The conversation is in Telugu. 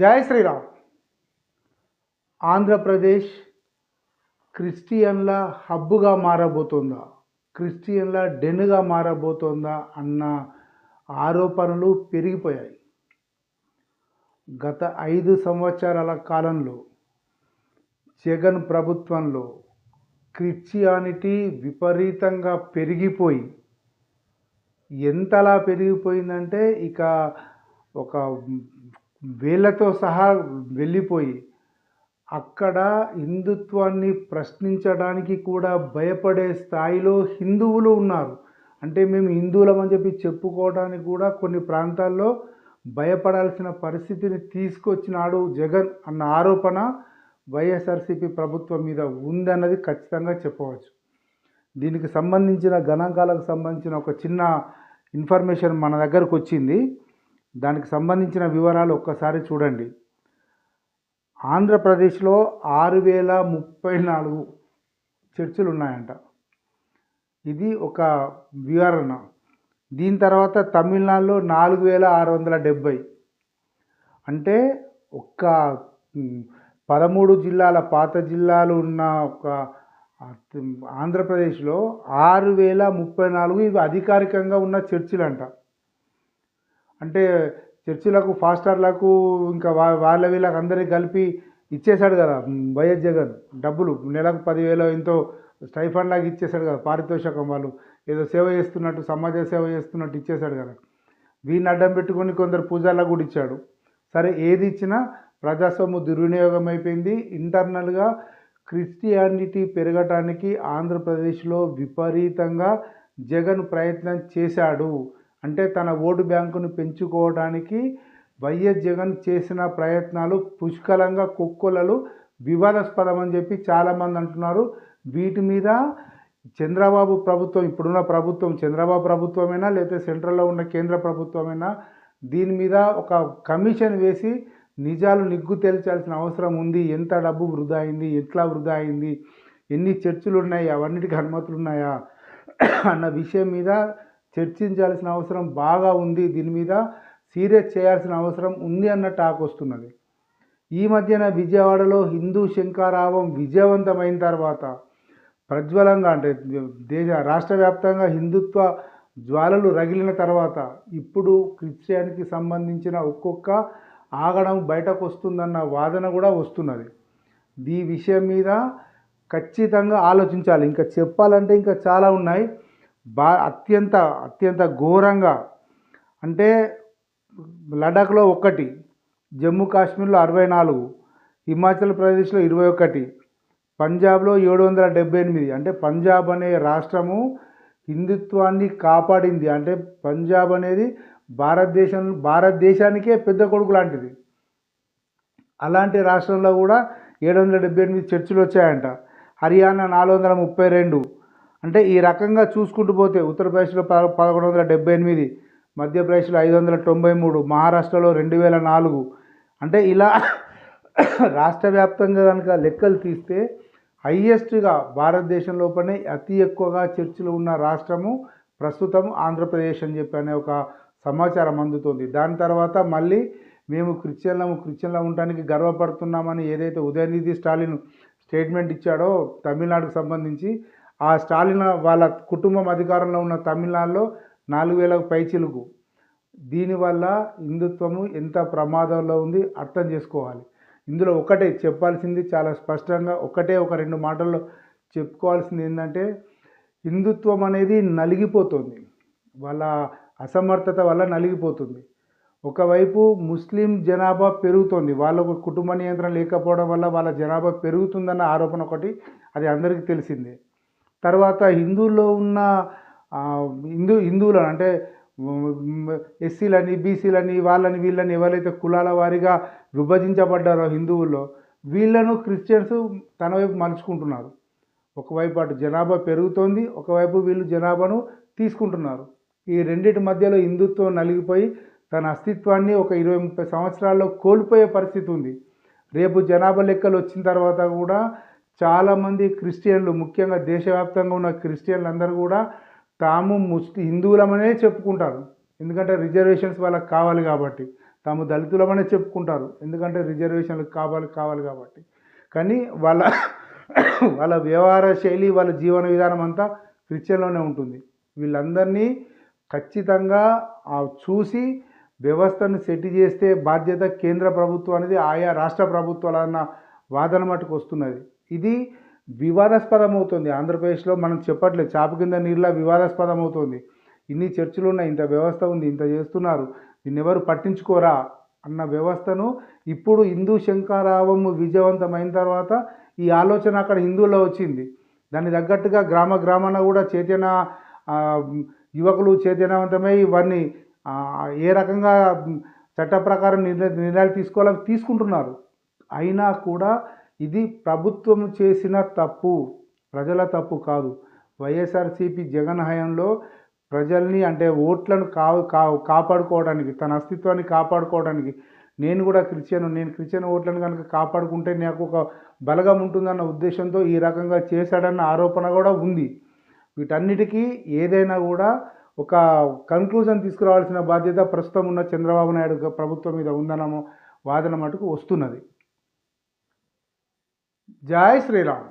జై శ్రీరామ్. ఆంధ్రప్రదేశ్ క్రిస్టియన్ల హబ్బుగా మారబోతోందా? క్రిస్టియన్ల డెన్గా మారబోతోందా అన్న ఆరోపణలు పెరిగిపోయాయి. గత ఐదు సంవత్సరాల కాలంలో జగన్ ప్రభుత్వంలో క్రిస్టియానిటీ విపరీతంగా పెరిగిపోయి ఎంతలా పెరిగిపోయిందంటే ఇక ఒక వేళ్ళతో సహా వెళ్ళిపోయి అక్కడ హిందుత్వాన్ని ప్రశ్నించడానికి కూడా భయపడే స్థాయిలో హిందువులు ఉన్నారు. అంటే మేము హిందువులమని చెప్పి చెప్పుకోవడానికి కూడా కొన్ని ప్రాంతాల్లో భయపడాల్సిన పరిస్థితిని తీసుకొచ్చినాడు జగన్ అన్న ఆరోపణ వైఎస్ఆర్సీపీ ప్రభుత్వం మీద ఉందన్నది ఖచ్చితంగా చెప్పవచ్చు. దీనికి సంబంధించిన గణాంకాలకు సంబంధించిన ఒక చిన్న ఇన్ఫర్మేషన్ మన దగ్గరకు వచ్చింది. దానికి సంబంధించిన వివరాలు ఒక్కసారి చూడండి. ఆంధ్రప్రదేశ్లో ఆరు వేల ముప్పై నాలుగు చర్చిలు ఉన్నాయంట ఇది ఒక వివరణ. దీని తర్వాత తమిళనాడులో నాలుగు వేల ఆరు వందల డెబ్భై అంటే ఒక్క పదమూడు జిల్లాల పాత జిల్లాలు ఉన్న ఒక ఆంధ్రప్రదేశ్లో ఆరు వేల ముప్పై నాలుగు ఇవి అధికారికంగా ఉన్న చర్చిలంట. అంటే చర్చిలకు ఫాస్టర్లకు ఇంకా వా వాళ్ళ వీళ్ళకి అందరికి కలిపి ఇచ్చేశాడు కదా వైఎస్ జగన్. డబ్బులు నెలకు పదివేలు ఎంతో స్టైఫండ్ లాగా ఇచ్చేశాడు కదా పారితోషికం వాళ్ళు. ఏదో సేవ చేస్తున్నట్టు సమాజ సేవ చేస్తున్నట్టు ఇచ్చేశాడు కదా. దీన్ని అడ్డం పెట్టుకొని కొందరు పూజాలకు కూడా ఇచ్చాడు. సరే ఏది ఇచ్చినా ప్రజాస్వామ్య దుర్వినియోగం అయిపోయింది. ఇంటర్నల్గా క్రిస్టియానిటీ పెరగటానికి ఆంధ్రప్రదేశ్లో విపరీతంగా జగన్ ప్రయత్నం చేశాడు. అంటే తన ఓటు బ్యాంకును పెంచుకోవడానికి వైఎస్ జగన్ చేసిన ప్రయత్నాలు పుష్కలంగా కుక్కలలు వివాదాస్పదం అని చెప్పి చాలామంది అంటున్నారు. వీటి మీద చంద్రబాబు ప్రభుత్వం ఇప్పుడున్న ప్రభుత్వం చంద్రబాబు ప్రభుత్వమైనా లేకపోతే సెంట్రల్లో ఉన్న కేంద్ర ప్రభుత్వమైనా దీని మీద ఒక కమిషన్ వేసి నిజాలు నిగ్గు తేల్చాల్సిన అవసరం ఉంది. ఎంత డబ్బు వృధా అయింది ఎట్లా వృధా అయింది ఎన్ని చర్చలు ఉన్నాయి అవన్నిటికీ అనుమతులు ఉన్నాయా అన్న విషయం మీద చర్చించాల్సిన అవసరం బాగా ఉంది దీని మీద సీరియస్ చేయాల్సిన అవసరం ఉంది అన్న టాక్ వస్తున్నది. ఈ మధ్యన విజయవాడలో హిందూ శంకారావం విజయవంతమైన తర్వాత ప్రజ్వలంగా అంటే దేశ రాష్ట్ర వ్యాప్తంగా హిందుత్వ జ్వాలలు రగిలిన తర్వాత ఇప్పుడు క్రిస్టియానికి సంబంధించిన ఒక్కొక్క ఆగడం బయటకు వస్తుందన్న వాదన కూడా వస్తున్నది. ఈ విషయం మీద ఖచ్చితంగా ఆలోచించాలి. ఇంకా చెప్పాలంటే ఇంకా చాలా ఉన్నాయి. బా అత్యంత అత్యంత ఘోరంగా. అంటే లడఖ్లో ఒకటి జమ్మూ కాశ్మీర్లో అరవై నాలుగు హిమాచల్ ప్రదేశ్లో ఇరవై ఒకటి పంజాబ్లో ఏడు వందల డెబ్బై ఎనిమిది. అంటే పంజాబ్ అనే రాష్ట్రము హిందుత్వాన్ని కాపాడింది. అంటే పంజాబ్ అనేది భారతదేశం భారతదేశానికే పెద్ద కొడుకు లాంటిది. అలాంటి రాష్ట్రంలో కూడా ఏడు వందల డెబ్బై ఎనిమిది చర్చిలు వచ్చాయంట. హర్యానా నాలుగు వందల ముప్పై రెండు అంటే ఈ రకంగా చూసుకుంటూ పోతే ఉత్తరప్రదేశ్లో ప పదకొండు వందల డెబ్బై ఎనిమిది మధ్యప్రదేశ్లో ఐదు వందల తొంభై మూడు మహారాష్ట్రలో రెండు వేల నాలుగు. అంటే ఇలా రాష్ట్ర వ్యాప్తంగా కనుక లెక్కలు తీస్తే హయ్యెస్ట్గా భారతదేశం లోపలనే అతి ఎక్కువగా చర్చిలు ఉన్న రాష్ట్రము ప్రస్తుతం ఆంధ్రప్రదేశ్ అని చెప్పి అనే ఒక సమాచారం అందుతుంది. దాని తర్వాత మళ్ళీ మేము క్రిస్టియన్లము క్రిస్టియన్లో ఉండడానికి గర్వపడుతున్నామని ఏదైతే ఉదయనిధి స్టాలిన్ స్టేట్మెంట్ ఇచ్చాడో తమిళనాడుకు సంబంధించి ఆ స్టాలిన్ వాళ్ళ కుటుంబం అధికారంలో ఉన్న తమిళనాడులో నాలుగు వేలకు పైచిలుకు దీనివల్ల హిందుత్వము ఎంత ప్రమాదంలో ఉంది అర్థం చేసుకోవాలి. ఇందులో ఒకటే చెప్పాల్సింది చాలా స్పష్టంగా ఒకటే ఒక రెండు మాటల్లో చెప్పుకోవాల్సింది ఏంటంటే హిందుత్వం అనేది నలిగిపోతుంది. వాళ్ళ అసమర్థత వల్ల నలిగిపోతుంది. ఒకవైపు ముస్లిం జనాభా పెరుగుతుంది. వాళ్ళకు కుటుంబ నియంత్రణ లేకపోవడం వల్ల వాళ్ళ జనాభా పెరుగుతుందన్న ఆరోపణ ఒకటి అది అందరికీ తెలిసిందే. తర్వాత హిందువుల్లో ఉన్న హిందూ హిందువులను అంటే ఎస్సీలని బీసీలని వాళ్ళని వీళ్ళని ఎవరైతే కులాల వారీగా విభజించబడ్డారో హిందువుల్లో వీళ్ళను క్రిస్టియన్స్ తన వైపు మలుచుకుంటున్నారు. ఒకవైపు అటు జనాభా పెరుగుతోంది ఒకవైపు వీళ్ళు జనాభాను తీసుకుంటున్నారు. ఈ రెండింటి మధ్యలో హిందుత్వం నలిగిపోయి తన అస్తిత్వాన్ని ఒక ఇరవై ముప్పై సంవత్సరాల్లో కోల్పోయే పరిస్థితి ఉంది. రేపు జనాభా లెక్కలు వచ్చిన తర్వాత కూడా చాలామంది క్రిస్టియన్లు ముఖ్యంగా దేశవ్యాప్తంగా ఉన్న క్రిస్టియన్లు అందరూ కూడా తాము ముస్లిం హిందువులమనే చెప్పుకుంటారు. ఎందుకంటే రిజర్వేషన్స్ వాళ్ళకి కావాలి కాబట్టి. తాము దళితులమనే చెప్పుకుంటారు. ఎందుకంటే రిజర్వేషన్లు కావాలి కావాలి కాబట్టి. కానీ వాళ్ళ వాళ్ళ వ్యవహార శైలి వాళ్ళ జీవన విధానం అంతా క్రిస్టియన్లోనే ఉంటుంది. వీళ్ళందరినీ ఖచ్చితంగా చూసి వ్యవస్థను సెట్ చేస్తే బాధ్యత కేంద్ర ప్రభుత్వం అనేది ఆయా రాష్ట్ర ప్రభుత్వాలన్న వాదన మటుకు వస్తున్నది. ఇది వివాదాస్పదం అవుతుంది ఆంధ్రప్రదేశ్లో మనం చెప్పట్లేదు. చాప కింద నీళ్ళ వివాదాస్పదం అవుతుంది ఇన్ని చర్చలు ఉన్నాయి ఇంత వ్యవస్థ ఉంది. ఇంత చేస్తున్నారు. దీన్ని ఎవరు పట్టించుకోరా అన్న వ్యవస్థను ఇప్పుడు హిందూ శంకారావం విజయవంతమైన తర్వాత ఈ ఆలోచన అక్కడ హిందువుల్లో వచ్చింది. దానికి తగ్గట్టుగా గ్రామ గ్రామాన కూడా చైతన్య యువకులు చైతన్యవంతమై ఇవన్నీ ఏ రకంగా చట్ట ప్రకారం నిర్ణయ నిర్ణయాలు తీసుకోవాలని తీసుకుంటున్నారు. అయినా కూడా ఇది ప్రభుత్వం చేసిన తప్పు ప్రజల తప్పు కాదు. వైఎస్ఆర్సీపీ జగన్ హయాంలో ప్రజల్ని అంటే ఓట్లను కా కా కాపాడుకోవడానికి తన అస్తిత్వాన్ని కాపాడుకోవడానికి నేను కూడా క్రిస్టియన్ నేను క్రిస్టియన్ ఓట్లను కనుక కాపాడుకుంటే నాకు ఒక బలగం ఉంటుందన్న ఉద్దేశంతో ఈ రకంగా చేశాడన్న ఆరోపణ కూడా ఉంది. వీటన్నిటికీ ఏదైనా కూడా ఒక కన్క్లూజన్ తీసుకురావాల్సిన బాధ్యత ప్రస్తుతం ఉన్న చంద్రబాబు నాయుడు ప్రభుత్వం మీద ఉందన్న వాదన మటుకు వస్తున్నది. జై శ్రీరామ్